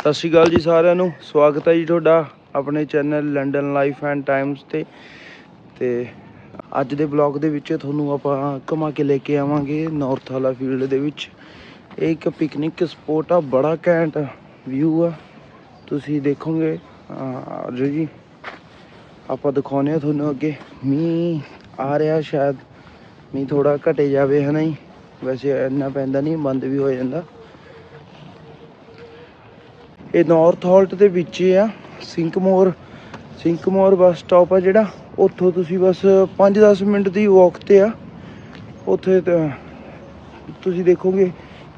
ਸਤਿ ਸ਼੍ਰੀ ਅਕਾਲ ਜੀ ਸਾਰਿਆਂ ਨੂੰ। ਸਵਾਗਤ ਹੈ ਜੀ ਤੁਹਾਡਾ ਆਪਣੇ channel London Life and Times ਤੇ। ਤੇ ਅੱਜ ਦੇ ਬਲੌਗ ਦੇ ਵਿੱਚ ਤੁਹਾਨੂੰ ਆਪਾਂ ਘੁਮਾ ਕੇ ਲੈ ਕੇ ਆਵਾਂਗੇ ਨਾਰਥ ਵਾਲਾ ਫੀਲਡ ਦੇ ਵਿੱਚ। ਇਹ ਇੱਕ ਪਿਕਨਿਕ ਸਪੋਟ ਆ, ਬੜਾ ਘੈਂਟ ਵਿਊ ਆ। ਤੁਸੀਂ ਦੇਖੋਗੇ ਆ ਜੋ ਜੀ, ਆਪਾਂ ਦਿਖਾਉਨੇ ਆ ਤੁਹਾਨੂੰ ਅੱਗੇ। ਮੀਂਹ ਆ ਰਿਹਾ ਸ਼ਾਇਦ। ਮੀਂਹ ਥੋੜਾ ਘਟੇ ਜਾਵੇ ਹਨਾ ਜੀ। ਵੈਸੇ ਇੰਨਾ ਪੈਂਦਾ ਨਹੀਂ, ਬੰਦ ਵੀ ਹੋ ਜਾਂਦਾ। ਇਹ ਨਾਰਥ ਹਾਲਟ ਦੇ ਵਿੱਚ ਆ। ਸਿੰਕਮੋਰ ਸਿੰਕਮੋਰ ਬੱਸ ਸਟਾਪ ਆ ਜਿਹੜਾ। ਉੱਥੋਂ ਤੁਸੀਂ ਬਸ 5-10 ਮਿੰਟ ਦੀ ਵਾਕ ਤੇ ਆ। ਉੱਥੇ ਤਾਂ ਤੁਸੀਂ ਦੇਖੋਗੇ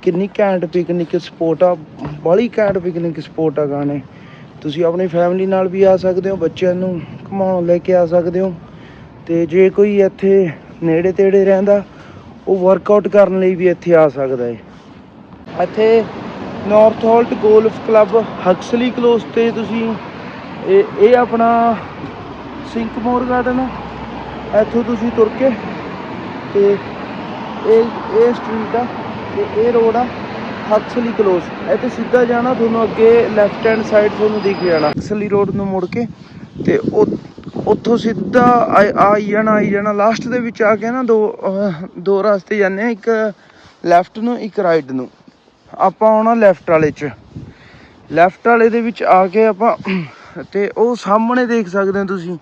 ਕਿੰਨੀ ਘੈਂਟ ਪਿਕਨਿਕ ਸਪੋਟ ਆ। ਬੜੀ ਘੈਂਟ ਪਿਕਨਿਕ ਸਪੋਟ ਆ ਗਾਣੇ। ਤੁਸੀਂ ਆਪਣੀ ਫੈਮਿਲੀ ਨਾਲ ਵੀ ਆ ਸਕਦੇ ਹੋ, ਬੱਚਿਆਂ ਨੂੰ ਘੁਮਾਉਣ ਲੈ ਕੇ ਆ ਸਕਦੇ ਹੋ। ਤੇ ਜੇ ਕੋਈ ਇੱਥੇ ਨੇੜੇ ਤੇੜੇ ਰਹਿੰਦਾ, ਉਹ ਵਰਕਆਊਟ ਕਰਨ ਲਈ ਵੀ ਇੱਥੇ ਆ ਸਕਦਾ ਹੈ ਇੱਥੇ Northolt golf club Huxley Close ਤੇ ਤੁਸੀਂ ਇਹ ਇਹ ਆਪਣਾ ਸਿੰਕਮੋਰ ਗਾਰਡਨ ਆ ਇੱਥੋਂ ਤੁਸੀਂ ਤੁਰ ਕੇ ਤੇ ਇਹ ਇਹ ਸਟਰੀਟ ਆ ਤੇ ਇਹ ਰੋਡ ਆ ਹਕਸਲੀ ਕਲੋਸ ਇੱਥੇ ਸਿੱਧਾ ਜਾਣਾ, ਤੁਹਾਨੂੰ ਅੱਗੇ ਲੈਫਟ ਹੈਂਡ ਸਾਈਡ ਤੁਹਾਨੂੰ ਦਿਖ ਜਾਣਾ। ਹਕਸਲੀ ਰੋਡ ਨੂੰ ਮੁੜ ਕੇ ਤੇ ਉੱਥੋਂ ਸਿੱਧਾ ਆਈ ਆਈ ਜਾਣਾ ਆਈ ਜਾਣਾ। ਲਾਸਟ ਦੇ ਵਿੱਚ ਆ ਕੇ ਨਾ ਦੋ ਦੋ ਰਸਤੇ ਜਾਂਦੇ ਆ, ਇੱਕ ਲੈਫਟ ਨੂੰ, ਇੱਕ ਰਾਈਟ ਨੂੰ। ਆਪਾਂ ਆਉਣਾ ਲੈਫਟ ਵਾਲੇ 'ਚ। ਲੈਫਟ ਵਾਲੇ ਦੇ ਵਿੱਚ ਆ ਕੇ ਆਪਾਂ ਤੇ ਉਹ ਸਾਹਮਣੇ ਦੇਖ ਸਕਦੇ ਹੋ ਤੁਸੀਂ।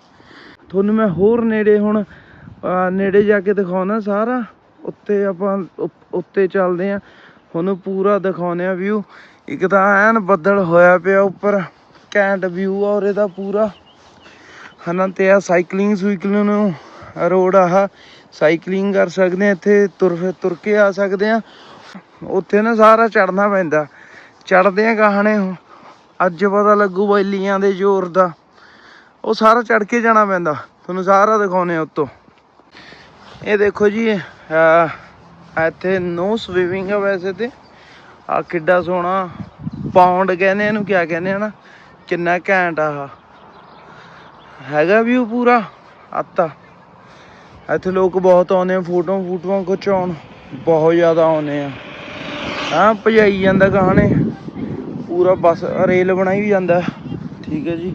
ਤੁਹਾਨੂੰ ਮੈਂ ਹੋਰ ਨੇੜੇ ਹੁਣ ਨੇੜੇ ਜਾ ਕੇ ਦਿਖਾਉਣਾ ਸਾਰਾ। ਉੱਤੇ ਆਪਾਂ ਉੱਤੇ ਚੱਲਦੇ ਆ ਤੁਹਾਨੂੰ ਪੂਰਾ ਦਿਖਾਉਨੇ ਆ ਵਿਊ ਇੱਕ ਤਾਂ ਐਨ ਬੱਦਲ ਹੋਇਆ ਪਿਆ ਉੱਪਰ, ਕੈਂਟ ਵਿਊ ਆ ਔਰ ਇਹਦਾ ਪੂਰਾ। ਹਨਾ ਤੇ ਆ ਸਾਈਕਲਿੰਗ ਸੁਈਕਲਿੰਗ ਨੂੰ ਰੋਡ ਆਹ। ਸਾਈਕਲਿੰਗ ਕਰ ਸਕਦੇ ਆ ਇੱਥੇ, ਤੁਰ ਤੁਰ ਕੇ ਆ ਸਕਦੇ ਆ ਉੱਥੇ ਨਾ ਸਾਰਾ ਚੜਨਾ ਪੈਂਦਾ। ਚੜਦੇ ਆ ਗਾਹਣੇ ਅੱਜ ਪਤਾ ਲੱਗੂ ਬੈਲੀਆਂ ਦੇ ਜ਼ੋਰ ਦਾ। ਉਹ ਸਾਰਾ ਚੜ ਕੇ ਜਾਣਾ ਪੈਂਦਾ। ਤੁਹਾਨੂੰ ਸਾਰਾ ਦਿਖਾਉਨੇ ਆ ਉੱਤੋਂ। ਇਹ ਦੇਖੋ ਜੀ ਇੱਥੇ ਨੋ ਸਵੀਮਿੰਗ ਆ ਵੈਸੇ ਤੇ। ਆ ਕਿੱਡਾ ਸੋਹਣਾ ਪਾਉਂਡ ਕਹਿੰਦੇ ਇਹਨੂੰ, ਕਿਆ ਕਹਿੰਦੇ ਆ ਨਾ? ਕਿੰਨਾ ਘੈਂਟ ਆ ਆਹ। ਹੈਗਾ ਵਿਊ ਪੂਰਾ। ਆਤਾ। ਇੱਥੇ ਲੋਕ ਬਹੁਤ ਆਉਂਦੇ ਆ ਫੋਟੋ ਫੋਟੋਆਂ ਖਿਚਾਉਣ। ਬਹੁਤ ਜ਼ਿਆਦਾ ਆਉਂਦੇ ਆ। ਹਾਂ, ਭਜਾਈ ਜਾਂਦਾ ਕਹਾਣੇ ਪੂਰਾ ਬਸ ਰੇਲ ਬਣਾਈ ਵੀ ਜਾਂਦਾ। ਠੀਕ ਹੈ ਜੀ।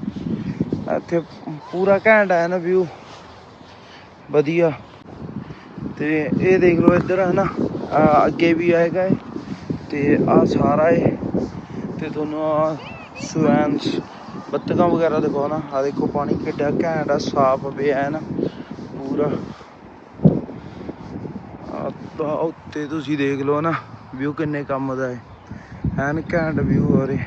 ਇੱਥੇ ਪੂਰਾ ਘੈਂਟ ਆਇਆ ਨਾ ਵਿਊ ਵਧੀਆ। ਤੇ ਇਹ ਦੇਖ ਲਓ ਇੱਧਰ, ਹੈ ਨਾ? ਅੱਗੇ ਵੀ ਆਏਗਾ ਇਹ। ਤੇ ਆ ਸਾਰਾ ਇਹ। ਤੇ ਤੁਹਾਨੂੰ ਆ ਸਵੈਨਸ ਬੱਤਕਾਂ ਵਗੈਰਾ ਦਿਖਾਉਣਾ। ਆ ਦੇਖੋ, ਪਾਣੀ ਕਿੱਡਾ ਘੈਂਟ ਆ, ਸਾਫ਼ ਪਿਆ ਹੈ ਨਾ। ਪੂਰਾ। ਤਾਂ ਉੱਤੇ ਤੁਸੀਂ ਦੇਖ ਲਓ ਨਾ ਵਿਊ ਕਿੰਨੇ ਕੰਮ ਦਾ ਹੈ। ਐਨ ਘੈਂਟ ਵਿਊ ਹੋ ਰਿਹਾ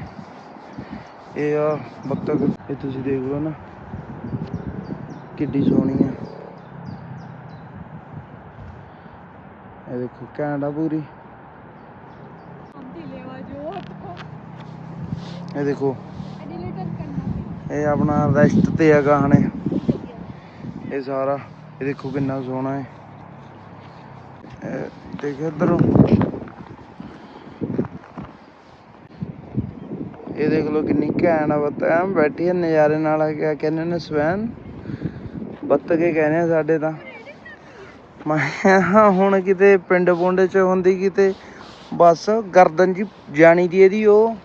ਇਹ ਆ ਬੱਤਕ ਇਹ ਤੁਸੀਂ ਦੇਖ ਲਓ ਨਾ, ਕਿੱਡੀ ਸੋਹਣੀ ਆ। ਇਹ ਦੇਖੋ, ਘੈਂਟ ਆ ਪੂਰੀ। ਇਹ ਦੇਖੋ, ਇਹ ਆਪਣਾ ਰੈਸਟ ਤੇ ਆ ਗਾਹਣੇ। ਇਹ ਸਾਰਾ, ਇਹ ਦੇਖੋ ਕਿੰਨਾ ਸੋਹਣਾ ਹੈ। ਦੇਖ ਇੱਧਰੋਂ। ਇਹ ਦੇਖ ਲਓ ਕਿੰਨੀ ਘੈਂਟ ਆ ਬੱਤ। ਬੈਠੀ ਆ ਨਜ਼ਾਰੇ ਨਾਲ ਆ ਕਿਆ ਕਹਿੰਦੇ ਨੇ ਸਵੈਨ? ਬੱਤਕੇ ਕਹਿੰਦੇ ਆ ਸਾਡੇ ਤਾਂ। ਮੈਂ ਹੁਣ ਕਿਤੇ ਪਿੰਡ ਪੁੰਡ ਚ ਹੁੰਦੀ ਕਿਤੇ ਬਸ, ਗਰਦਨ ਜੀ ਜਾਣੀ ਦੀ ਇਹਦੀ ਉਹ।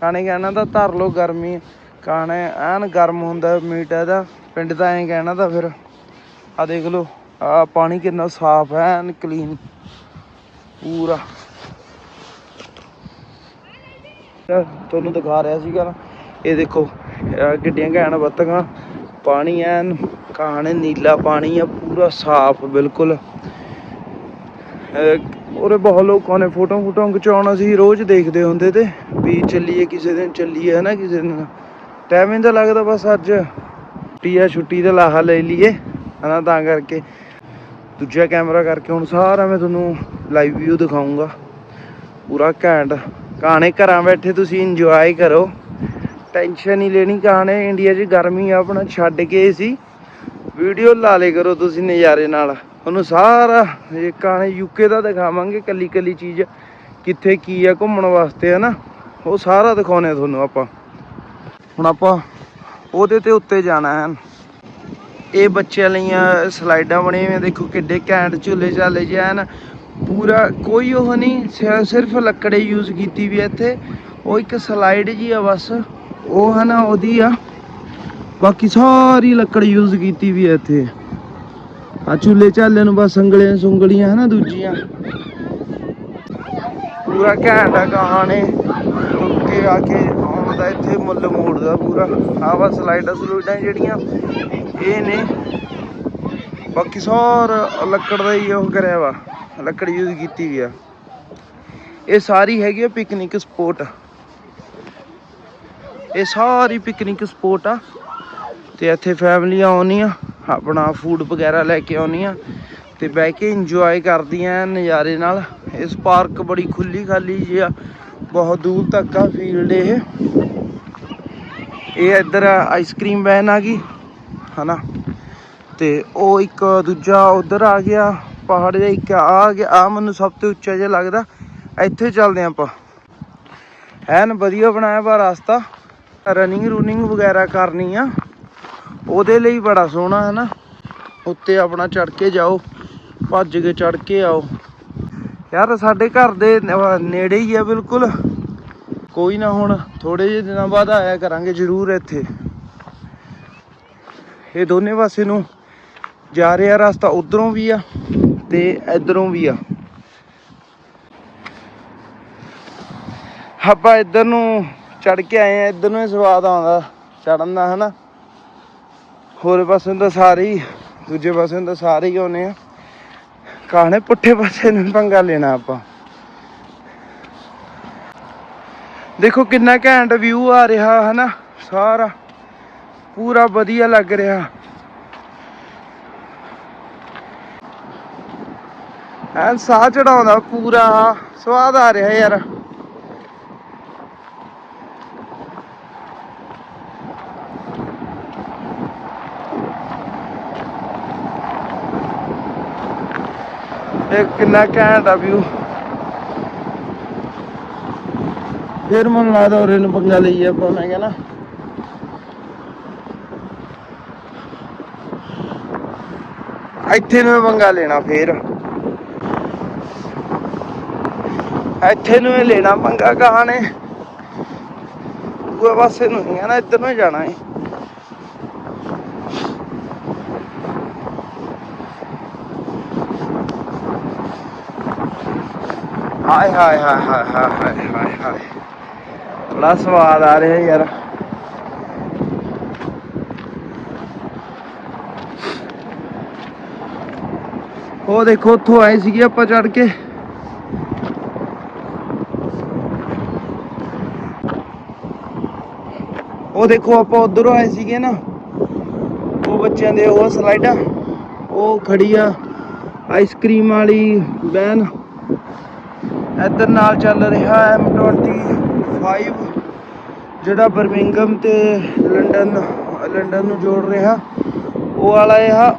ਕਾਣੇ ਕਹਿਣਾ ਤਾਂ ਧਰ ਲੋ ਗਰਮੀ। ਕਾਣੇ ਐਨ ਗਰਮ ਹੁੰਦਾ ਮੀਟ ਇਹਦਾ। ਪਿੰਡ ਦਾ ਐਂ ਕਹਿਣਾ ਤਾਂ ਫਿਰ। ਆ ਦੇਖ ਲਓ। ਆ ਪਾਣੀ ਕਿੰਨਾ ਸਾਫ਼ ਹੈ ਐਨ ਕਲੀਨ ਪੂਰਾ। ਤੁਹਾਨੂੰ ਦਿਖਾ ਰਿਹਾ ਸੀਗਾ ਨਾ, ਇਹ ਦੇਖੋ ਗੱਡੀਆਂ ਘੈਣ ਘੈਂਟ ਬੱਤਕਾਂ ਪਾਣੀ ਐਨ ਕਾਣੇ ਨੀਲਾ ਪਾਣੀ ਆ, ਪੂਰਾ ਸਾਫ਼, ਬਿਲਕੁਲ। ਅਹ ਉਰੇ ਬਹੁਤ ਲੋਕਾਂ ਨੇ ਫੋਟੋ ਫੋਟੋ ਖਿਚਾਉਣਾ ਸੀ, ਰੋਜ਼ ਦੇਖਦੇ ਹੁੰਦੇ ਤੇ। ਵੀ ਚੱਲੀਏ ਕਿਸੇ ਦਿਨ, ਚੱਲੀਏ ਹਨਾ ਕਿਸੇ ਦਿਨ। ਟਾਈਮ ਹੀ ਲੱਗਦਾ ਬਸ ਅੱਜ। ਛੁੱਟੀ ਆ ਛੁੱਟੀ ਦਾ ਲਾਹਾ ਲੈ ਲਈਏ ਹਨਾ ਤਾਂ ਕਰਕੇ। ਦੂਜਾ ਕੈਮਰਾ ਕਰਕੇ ਹੁਣ ਸਾਰਾ ਮੈਂ ਤੁਹਾਨੂੰ ਲਾਈਵ ਵਿਊ ਦਿਖਾਉਂਗਾ ਪੂਰਾ ਘੈਂਟ। ਕਹਾਣੇ ਘਰਾਂ ਬੈਠੇ ਤੁਸੀਂ ਇੰਜੋਏ ਕਰੋ। ਟੈਨਸ਼ਨ ਨਹੀਂ ਲੈਣੀ ਕਹਾਣੇ ਇੰਡੀਆ 'ਚ ਗਰਮੀ ਆਪਣਾ ਛੱਡ ਕੇ ਸੀ ਵੀਡੀਓ ਲਾ ਲੇ ਕਰੋ ਤੁਸੀਂ ਨਜ਼ਾਰੇ ਨਾਲ। ਤੁਹਾਨੂੰ ਸਾਰਾ ਇਹ ਕਹਾਣੀ ਯੂਕੇ ਦਾ ਦਿਖਾਵਾਂਗੇ ਕੱਲੀ ਕੱਲੀ ਚੀਜ਼। ਕਿੱਥੇ ਕੀ ਆ, ਘੁੰਮਣ ਵਾਸਤੇ ਹੈ ਨਾ ਉਹ ਸਾਰਾ ਦਿਖਾਉਣੇ ਤੁਹਾਨੂੰ ਆਪਾਂ। ਹੁਣ ਆਪਾਂ ਉਹਦੇ ਤੇ ਉੱਤੇ ਜਾਣਾ ਹੈ। ਇਹ ਬੱਚਿਆਂ ਲਈ ਸਲਾਈਡਾਂ ਬਣੀਆਂ ਹੋਈਆਂ, ਦੇਖੋ ਕਿੱਡੇ ਘੈਂਟ ਝੂਲੇ ਝਾਲੇ ਜਿਹੇ ਹਨ। ਪੂਰਾ ਕੋਈ ਉਹ ਨਹੀਂ, ਸਿ- ਸਿਰਫ ਲੱਕੜੇ ਯੂਜ਼ ਕੀਤੀ ਵੀ ਇੱਥੇ। ਉਹ ਇੱਕ ਸਲਾਈਡ ਜੀ ਆ ਬਸ, ਉਹ ਹੈ ਨਾ ਉਹਦੀ ਆ। ਬਾਕੀ ਸਾਰੀ ਲੱਕੜ ਯੂਜ਼ ਕੀਤੀ ਵੀ ਇੱਥੇ। ਆ ਚੁੱਲ੍ਹੇ ਚਾਲੇ ਨੂੰ ਬਸ ਸੰਗਲੀਆਂ ਸੁੰਗਲੀਆਂ ਹਨਾ ਦੂਜੀਆਂ। ਪੂਰਾ ਘੈਂਟ ਆ ਕਹਾਣੇ ਤੁਰ ਆ ਕੇ ਆਉਂਦਾ ਇੱਥੇ ਮੁੱਲ ਮੋੜ ਦਾ ਪੂਰਾ। ਆ ਬਸ ਸਲਾਈਡਾਂ ਸਲੂਡਾਂ ਜਿਹੜੀਆਂ, ਇਹ ਨੇ। ਬਾਕੀ ਸਾਰਾ ਲੱਕੜ ਦਾ ਹੀ ਉਹ ਕਰਿਆ ਵਾ। ਲੱਕੜ ਯੂਜ਼ ਕੀਤੀ ਵੀ ਇਹ ਸਾਰੀ ਹੈਗੀ ਆ ਪਿਕਨਿਕ ਸਪੋਟ ਇਹ ਸਾਰੀ ਪਿਕਨਿਕ ਸਪੋਟ ਆ। ਤੇ ਇੱਥੇ ਫੈਮਲੀਆਂ ਆਉਂਦੀਆਂ ਆਪਣਾ ਫੂਡ ਵਗੈਰਾ ਲੈ ਕੇ ਆਉਂਦੀਆਂ ਤੇ ਬਹਿ ਕੇ ਇੰਜੋਏ ਕਰਦੀਆਂ ਨਜ਼ਾਰੇ ਨਾਲ। ਇਸ ਪਾਰਕ ਬੜੀ ਖੁੱਲੀ ਖਾਲੀ ਜਿਹੀ ਆ। ਬਹੁਤ ਦੂਰ ਤੱਕ ਆ ਫੀਲਡ ਇਹ। ਇਹ ਇੱਧਰ ਆਈਸਕ੍ਰੀਮ ਵੈਨ ਆ ਗਈ, ਹਨਾ? ਤੇ ਉਹ ਇੱਕ ਦੂਜਾ ਉਧਰ ਆ ਗਿਆ, ਪਹਾੜ ਦੇ ਇੱਕ ਆ ਆ ਗਿਆ ਆ ਮੈਨੂੰ ਸਭ ਤੋਂ ਉੱਚਾ ਜਿਹਾ ਲੱਗਦਾ, ਇੱਥੇ ਚੱਲਦੇ ਹਾਂ ਆਪਾਂ। ਐਨ ਵਧੀਆ ਬਣਾਇਆ ਵਾ ਰਸਤਾ ਰਨਿੰਗ ਰੂਨਿੰਗ ਵਗੈਰਾ ਕਰਨੀ ਆ। ਉਹਦੇ ਲਈ ਬੜਾ ਸੋਹਣਾ ਹੈ ਨਾ ਉੱਤੇ ਆਪਣਾ ਚੜ ਕੇ ਜਾਓ, ਭੱਜ ਕੇ ਚੜ ਕੇ ਆਓ। ਯਾਰ ਸਾਡੇ ਘਰ ਦੇ ਨੇੜੇ ਹੀ ਆ ਬਿਲਕੁਲ। ਕੋਈ ਨਾ ਹੁਣ ਥੋੜੇ ਜਿਹੇ ਦਿਨਾਂ ਬਾਅਦ ਆਇਆ ਕਰਾਂਗੇ ਜ਼ਰੂਰ ਇੱਥੇ। ਇਹ ਦੋਨੇ ਪਾਸੇ ਨੂੰ ਜਾ ਰਿਹਾ ਰਸਤਾ, ਉਧਰੋਂ ਵੀ ਆ ਤੇ ਇਧਰੋਂ ਵੀ ਆ। ਆਪਾਂ ਇੱਧਰ ਨੂੰ ਚੜ ਕੇ ਆਏ ਆ ਇੱਧਰ ਨੂੰ ਹੀ ਸਵਾਦ ਆਉਂਦਾ ਚੜਨ ਦਾ, ਹਨਾ? ਹੋਰ ਪਾਸੇ ਨੂੰ ਤਾਂ ਸਾਰੇ ਹੀ, ਦੂਜੇ ਪਾਸੇ ਨੂੰ ਤਾਂ ਸਾਰੇ ਹੀ ਆਉਨੇ ਆ। ਕਾਹਨੇ ਪੁੱਠੇ ਪਾਸੇ ਨੂੰ ਪੰਗਾ ਲੈਣਾ ਆਪਾਂ? ਦੇਖੋ ਕਿੰਨਾ ਘੈਂਟ ਵਿਊ ਆ ਰਿਹਾ, ਹਨਾ? ਸਾਰਾ। ਪੂਰਾ ਵਧੀਆ ਲੱਗ ਰਿਹਾ। ਐਨ ਸਾਹ ਚੜਾਉਂਦਾ ਪੂਰਾ। ਸਵਾਦ ਆ ਰਿਹਾ ਯਾਰ। ਇਹ ਕਿੰਨਾ ਘੈਂਟ ਆ ਵਿਊ ਫਿਰ ਮਨ ਲਾਦਾ ਉਹਰੇ ਨੂੰ ਪੰਗਾ ਲਈ ਆਪਾਂ, ਮੈਂ ਕਹਿੰਦਾ। ਇੱਥੇ ਨੂੰ ਪੰਗਾ ਲੈਣਾ ਫੇਰ। ਇੱਥੇ ਨੂੰ ਲੈਣਾ ਪੰਗਾ ਕਹਾਣੇ। ਦੂਏ ਪਾਸੇ ਨੂੰ ਨਹੀਂ ਨਾ ਇੱਧਰ ਨੂੰ ਜਾਣਾ ਹੈ ਹਾਏ ਹਾਏ ਹਾਏ ਹਾਏ ਹਾਏ ਹਾਏ। ਬੜਾ ਸਵਾਦ ਆ ਰਿਹਾ ਯਾਰ। ਉਹ ਦੇਖੋ, ਉੱਥੋਂ ਆਏ ਸੀਗੇ ਆਪਾਂ ਚੜ ਕੇ। ਉਹ ਦੇਖੋ, ਆਪਾਂ ਉਧਰੋਂ ਆਏ ਸੀਗੇ ਨਾ। ਉਹ ਬੱਚਿਆਂ ਦੇ ਉਹ ਸਲਾਈਡਾਂ, ਉਹ ਖੜੀ ਆ ਆਈਸਕ੍ਰੀਮ ਵਾਲੀ ਵੈਨ। ਇੱਧਰ ਨਾਲ ਚੱਲ ਰਿਹਾ ਐਮ20 ਫਾਈਵ ਜਿਹੜਾ ਬਰਮਿੰਗਮ ਤੇ ਲੰਡਨ ਲੰਡਨ ਨੂੰ ਜੋੜ ਰਿਹਾ, ਉਹ ਵਾਲਾ ਇਹ ਆ।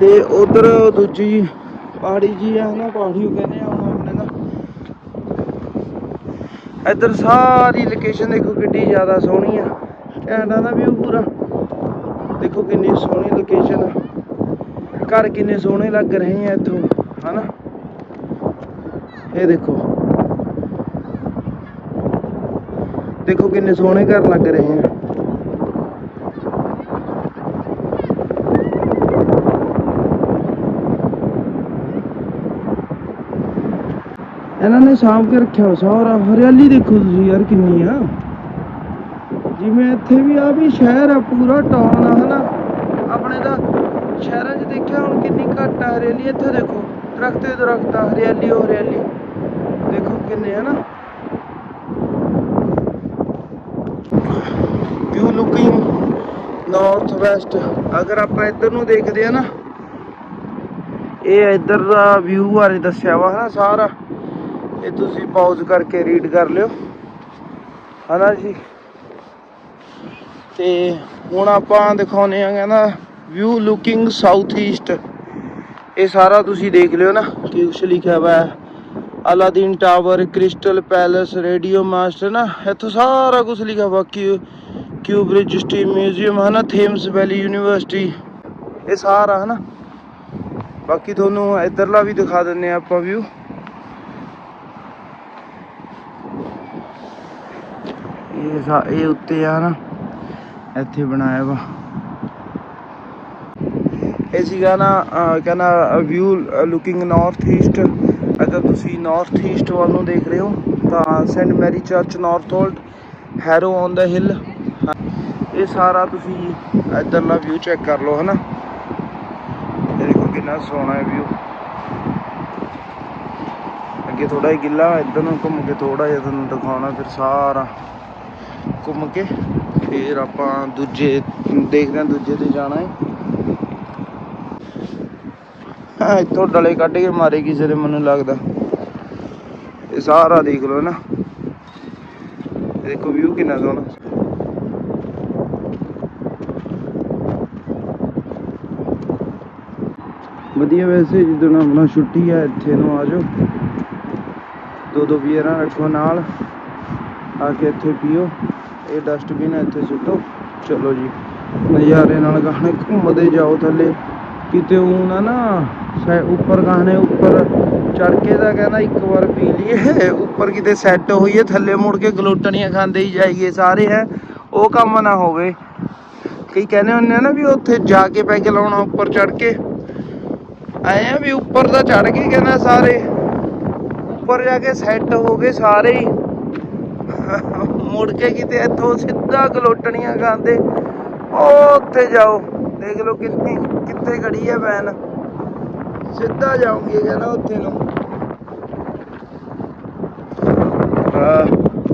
ਤੇ ਉਧਰ ਦੂਜੀ ਪਹਾੜੀ ਜੀ ਆ ਨਾ ਪਹਾੜੀ ਉਹ ਕਹਿੰਦੇ ਆ ਹੁਣ ਆਪਣੇ ਦਾ। ਇੱਧਰ ਸਾਰੀ ਲੋਕੇਸ਼ਨ ਦੇਖੋ ਕਿੱਡੀ ਜ਼ਿਆਦਾ ਸੋਹਣੀ ਆ। ਕੈਨੇਡਾ ਦਾ ਵਿਊ ਪੂਰਾ, ਦੇਖੋ ਕਿੰਨੀ ਸੋਹਣੀ ਲੋਕੇਸ਼ਨ ਆ। ਘਰ ਕਿੰਨੇ ਸੋਹਣੇ ਲੱਗ ਰਹੇ ਆ ਇੱਥੋਂ, ਹਨਾ। ਇਹ ਦੇਖੋ। ਦੇਖੋ ਕਿੰਨੇ ਸੋਹਣੇ ਘਰ ਲੱਗ ਰਹੇ ਆ। ਇਹਨਾਂ ਨੇ ਸਾਂਭ ਕੇ ਰੱਖਿਆ ਸਾਰਾ। ਹਰਿਆਲੀ ਦੇਖੋ ਤੁਸੀਂ ਯਾਰ ਕਿੰਨੀ ਆ। ਜਿਵੇਂ ਇੱਥੇ ਵੀ ਆ ਵੀ ਸ਼ਹਿਰ ਆ ਪੂਰਾ, ਟਾਊਨ ਆ, ਹਨਾ। ਆਪਣੇ ਤਾਂ ਸ਼ਹਿਰਾਂ 'ਚ ਦੇਖਿਆ ਹੁਣ ਕਿੰਨੀ ਘੱਟ ਆ ਹਰਿਆਲੀ। ਇੱਥੇ ਦੇਖੋ, ਦਰਖਤੇ ਦਰਖਤ ਆ, ਹਰਿਆਲੀ ਹੋ ਹਰਿਆਲੀ। ਦੇਖੋ ਕਿੰਨੇ ਹਨਾ ਵਿਊ ਲੁਕਿੰਗ ਨਾਰਥ ਵੈਸਟ ਅਗਰ ਆਪਾਂ ਇੱਧਰ ਨੂੰ ਦੇਖਦੇ ਆ ਨਾ, ਇਹ ਇੱਧਰ ਦਾ ਵਿਊ ਬਾਰੇ ਦੱਸਿਆ ਵਾ ਹਨਾ ਸਾਰਾ। ਇਹ ਤੁਸੀਂ ਪਾਜ਼ ਕਰਕੇ ਰੀਡ ਕਰ ਲਿਓ। ਹਨਾ ਜੀ? ਤੇ ਹੁਣ ਆਪਾਂ ਦਿਖਾਉਨੇ ਆ ਕਹਿੰਦਾ ਵਿਊ ਲੁਕਿੰਗ ਸਾਊਥ ਈਸਟ ਇਹ ਸਾਰਾ ਤੁਸੀਂ ਦੇਖ ਲਿਓ ਨਾ, ਕੀ ਕੁਛ ਲਿਖਿਆ ਹੋਇਆ ਹੈ Aladdin Tower, Crystal Palace, Radio Master ਨਾ, ਇੱਥੋਂ ਸਾਰਾ ਕੁਝ ਲਿਖਿਆ ਬਾਕੀ ਕਿਊ ਕਿਊ ਮਿਊਜ਼ੀਅਮ ਹੈ ਨਾ ਥੇਮਸ ਵੈਲੀ ਯੂਨੀਵਰਸਿਟੀ ਇਹ ਸਾਰਾ ਹੈ ਨਾ ਬਾਕੀ ਤੁਹਾਨੂੰ ਇਧਰਲਾ ਵੀ ਦਿਖਾ ਦਿੰਨੇ ਆ ਆਪਾਂ ਵਿਊ ਇਹ ਸਾ- ਇਹ ਉੱਤੇ ਆ ਨਾ ਇੱਥੇ ਬਣਾਇਆ ਵਾ। ਇਹ ਸੀਗਾ ਨਾ, ਅਹ, ਕਹਿੰਦਾ ਵਿਊ ਲੁਕਿੰਗ ਨਾਰਥ ਈਸਟ ਅਗਰ ਤੁਸੀਂ ਨਾਰਥ ਈਸਟ ਵੱਲ ਨੂੰ ਦੇਖ ਰਹੇ ਹੋ, ਤਾਂ Saint Mary church Northolt Harrow on the Hill ਇਹ ਸਾਰਾ ਤੁਸੀਂ ਇੱਧਰਲਾ ਵਿਊ ਚੈੱਕ ਕਰ ਲਓ, ਹਨਾ? ਇਹ ਦੇਖੋ ਕਿੰਨਾ ਸੋਹਣਾ ਹੈ ਵਿਊ ਅੱਗੇ ਥੋੜਾ ਜਿਹਾ ਗਿੱਲਾ ਇੱਧਰ ਨੂੰ ਘੁੰਮ ਕੇ ਥੋੜਾ ਜਿਹਾ ਤੁਹਾਨੂੰ ਦਿਖਾਉਣਾ ਫਿਰ ਸਾਰਾ। ਘੁੰਮ ਕੇ ਫਿਰ ਆਪਾਂ ਦੂਜੇ, ਦੇਖਦੇ ਹਾਂ ਦੂਜੇ ਤੇ ਜਾਣਾ ਹੈ। ਹਾਂ, ਇੱਥੋਂ ਡਲੇ ਕੱਢ ਕੇ ਮਾਰੇ ਕਿਸੇ ਦੇ ਮੈਨੂੰ ਲੱਗਦਾ। ਇਹ ਸਾਰਾ ਦੇਖ ਲਓ ਨਾ ਇਹ ਦੇਖੋ ਵਿਊ ਕਿੰਨਾ ਸੋਹਣਾ। ਵਧੀਆ ਵੈਸੇ ਜਦੋਂ ਆਪਣਾ ਛੁੱਟੀ ਆ, ਇੱਥੇ ਨੂੰ ਆ ਜਾਓ। ਦੋ ਦੋ ਬੀਅਰਾਂ ਰੱਖੋ ਨਾਲ, ਆ ਕੇ ਇੱਥੇ ਪੀਓ। ਇਹ ਡਸਟਬਿਨ ਹੈ ਇੱਥੇ ਸੁੱਟੋ। ਚਲੋ ਜੀ, ਨਜ਼ਾਰੇ ਨਾਲ ਗਾਣੇ ਘੁੰਮਦੇ ਜਾਓ ਥੱਲੇ। ਕਿਤੇ ਉਹ ਨਾ ਨਾ ਉੱਪਰ ਗਾਣੇ ਉੱਪਰ ਚੜ ਕੇ ਦਾ ਕਹਿੰਦਾ ਇੱਕ ਵਾਰ ਪੀ ਲਈਏ। ਉੱਪਰ ਕਿਤੇ ਸੈੱਟ ਹੋਈਏ, ਥੱਲੇ ਮੁੜ ਕੇ ਗਲੋਟਣੀਆਂ ਖਾਂਦੇ ਹੀ ਜਾਈਏ ਸਾਰੇ, ਹੈ। ਉਹ ਕੰਮ ਨਾ ਹੋਵੇ। ਕਈ ਕਹਿੰਦੇ ਹੁੰਦੇ ਆ ਨਾ ਵੀ ਉੱਥੇ ਜਾ ਕੇ ਪੈਗ ਲਾਉਣਾ, ਉੱਪਰ ਚੜ ਕੇ। ਆਏ ਆ ਵੀ ਉੱਪਰ ਤਾਂ ਚੜ ਗਏ ਕਹਿੰਦਾ ਸਾਰੇ। ਉੱਪਰ ਜਾ ਕੇ ਸੈੱਟ ਹੋ ਗਏ ਸਾਰੇ ਹੀ। ਮੁੜ ਕੇ ਕਿਤੇ ਇੱਥੋਂ ਸਿੱਧਾ ਗਲੋਟਣੀਆਂ ਖਾਂਦੇ। ਉਹ ਉੱਥੇ ਜਾਓ। ਦੇਖ ਲਓ ਕਿੰਨੀ ਕਿੱਥੇ ਖੜੀ ਹੈ ਵੈਨ ਸਿੱਧਾ ਜਾਉਂਗੀ ਕਹਿੰਦਾ ਉੱਥੇ ਨੂੰ।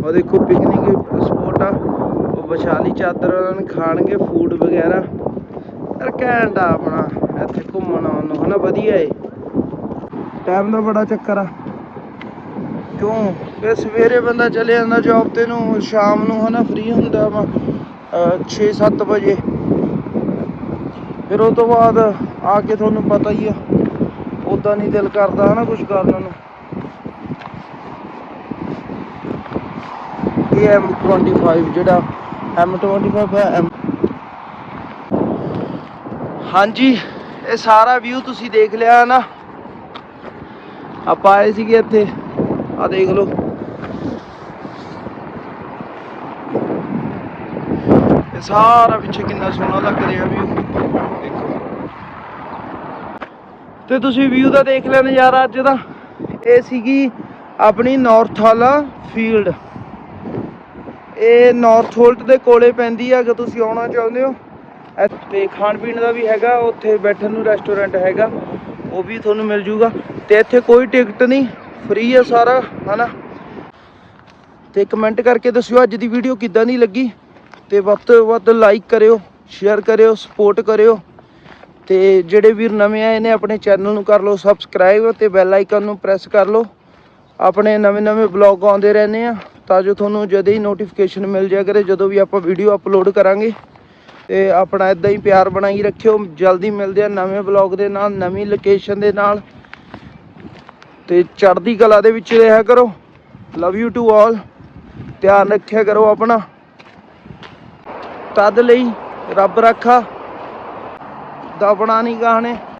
ਉਹ ਦੇਖੋ ਪਿਕਨਿਕ ਸਪੋਟ ਆ। ਉਹ ਵਿਸ਼ਾਲੀ ਚਾਦਰ ਉਹਨਾਂ ਨੇ ਖਾਣਗੇ ਫੂਡ ਵਗੈਰਾ। ਯਾਰ ਘੈਂਟ ਆ ਆਪਣਾ। ਇੱਥੇ ਘੁੰਮਣ ਆਉਣ ਨੂੰ। ਹਨਾ, ਵਧੀਆ ਏ। ਟਾਈਮ ਦਾ ਬੜਾ ਚੱਕਰ ਆ। ਕਿਉਂ? ਫਿਰ ਸਵੇਰੇ ਬੰਦਾ ਚਲੇ ਜਾਂਦਾ ਜੌਬ ਤੇ ਨੂੰ, ਸ਼ਾਮ ਨੂੰ, ਹਨਾ ਫ੍ਰੀ ਹੁੰਦਾ ਵਾ 6-7 ਵਜੇ। ਫਿਰ ਉਹ ਤੋਂ ਬਾਅਦ ਆ ਕੇ ਤੁਹਾਨੂੰ ਪਤਾ ਹੀ ਆ ਉਦਾਂ ਨਹੀਂ ਦਿਲ ਕਰਦਾ, ਹਨਾ ਕੁਝ ਕਰਨ ਨੂੰ। ਇਹ M25 ਜਿਹੜਾ M25 ਹੈ ਹਾਂਜੀ। ਇਹ ਸਾਰਾ ਵਿਊ ਤੁਸੀਂ ਦੇਖ ਲਿਆ ਨਾ। ਆਪਾਂ ਆਏ ਸੀਗੇ ਇੱਥੇ। ਆ ਦੇਖ ਲਓ। ਇਹ ਸਾਰਾ ਪਿੱਛੇ ਕਿੰਨਾ ਸੋਹਣਾ ਲੱਗ ਰਿਹਾ ਵਿਊ ਦੇਖੋ। ਤੇ ਤੁਸੀਂ ਵਿਊ ਦਾ ਦੇਖ ਲਿਆ ਨਜ਼ਾਰਾ ਅੱਜ ਦਾ ਇਹ ਸੀਗੀ ਆਪਣੀ ਨਾਰਥ ਵਾਲਾ ਫੀਲਡ ਇਹ ਨਾਰਥ ਹੋਲਟ ਦੇ ਕੋਲੇ ਪੈਂਦੀ ਹੈ ਅਗਰ ਤੁਸੀਂ ਆਉਣਾ ਚਾਹੁੰਦੇ ਹੋ। ਤੇ ਖਾਣ ਪੀਣ ਦਾ ਵੀ ਹੈਗਾ, ਉੱਥੇ ਬੈਠਣ ਨੂੰ ਰੈਸਟੋਰੈਂਟ ਹੈਗਾ, ਉਹ ਵੀ ਤੁਹਾਨੂੰ ਮਿਲ ਜੂਗਾ। ਤੇ ਇੱਥੇ ਕੋਈ ਟਿਕਟ ਨਹੀਂ ਫ੍ਰੀ ਆ ਸਾਰਾ, ਹਨਾ? ਤੇ ਕਮੈਂਟ ਕਰਕੇ ਦੱਸਿਓ ਅੱਜ ਦੀ ਵੀਡੀਓ ਕਿੱਦਾਂ ਦੀ ਲੱਗੀ। ਤੇ ਵੱਧ ਤੋਂ ਵੱਧ ਲਾਈਕ ਕਰਿਓ ਸ਼ੇਅਰ ਕਰਿਓ ਸਪੋਰਟ ਕਰਿਓ। ਤੇ ਜਿਹੜੇ ਵੀਰ ਨਵੇਂ ਆਏ ਨੇ ਆਪਣੇ ਚੈਨਲ ਨੂੰ ਕਰ ਲਓ ਸਬਸਕ੍ਰਾਈਬ ਤੇ ਬੈਲ ਆਈਕਨ ਨੂੰ ਪ੍ਰੈਸ ਕਰ ਲਓ। ਆਪਣੇ ਨਵੇਂ ਨਵੇਂ ਬਲੌਗ ਆਉਂਦੇ ਰਹਿੰਦੇ ਆ, ਤਾਂ ਜੋ ਤੁਹਾਨੂੰ ਜਦੇ ਹੀ ਨੋਟੀਫਿਕੇਸ਼ਨ ਮਿਲ ਜਾਇਆ ਕਰੇ, ਜਦੋਂ ਵੀ ਆਪਾਂ ਵੀਡੀਓ ਅਪਲੋਡ ਕਰਾਂਗੇ। ਤੇ ਆਪਣਾ ਇਦਾਂ ਹੀ ਪਿਆਰ ਬਣਾਈ ਰੱਖਿਓ, ਜਲਦੀ ਮਿਲਦੇ ਆ ਨਵੇਂ ਬਲੌਗ ਦੇ ਨਾਲ, ਨਵੀਂ ਲੋਕੇਸ਼ਨ ਦੇ ਨਾਲ। ਤੇ ਚੜ੍ਹਦੀ ਕਲਾ ਦੇ ਵਿੱਚ ਰਿਹਾ ਕਰੋ। ਲਵ ਯੂ ਟੂ ਆਲ ਧਿਆਨ ਰੱਖਿਆ ਕਰੋ ਆਪਣਾ। ਤਦ ਲਈ ਰੱਬ ਰੱਖਾ। ਦਬਣਾ ਨਹੀਂ ਗਾਹਣੇ।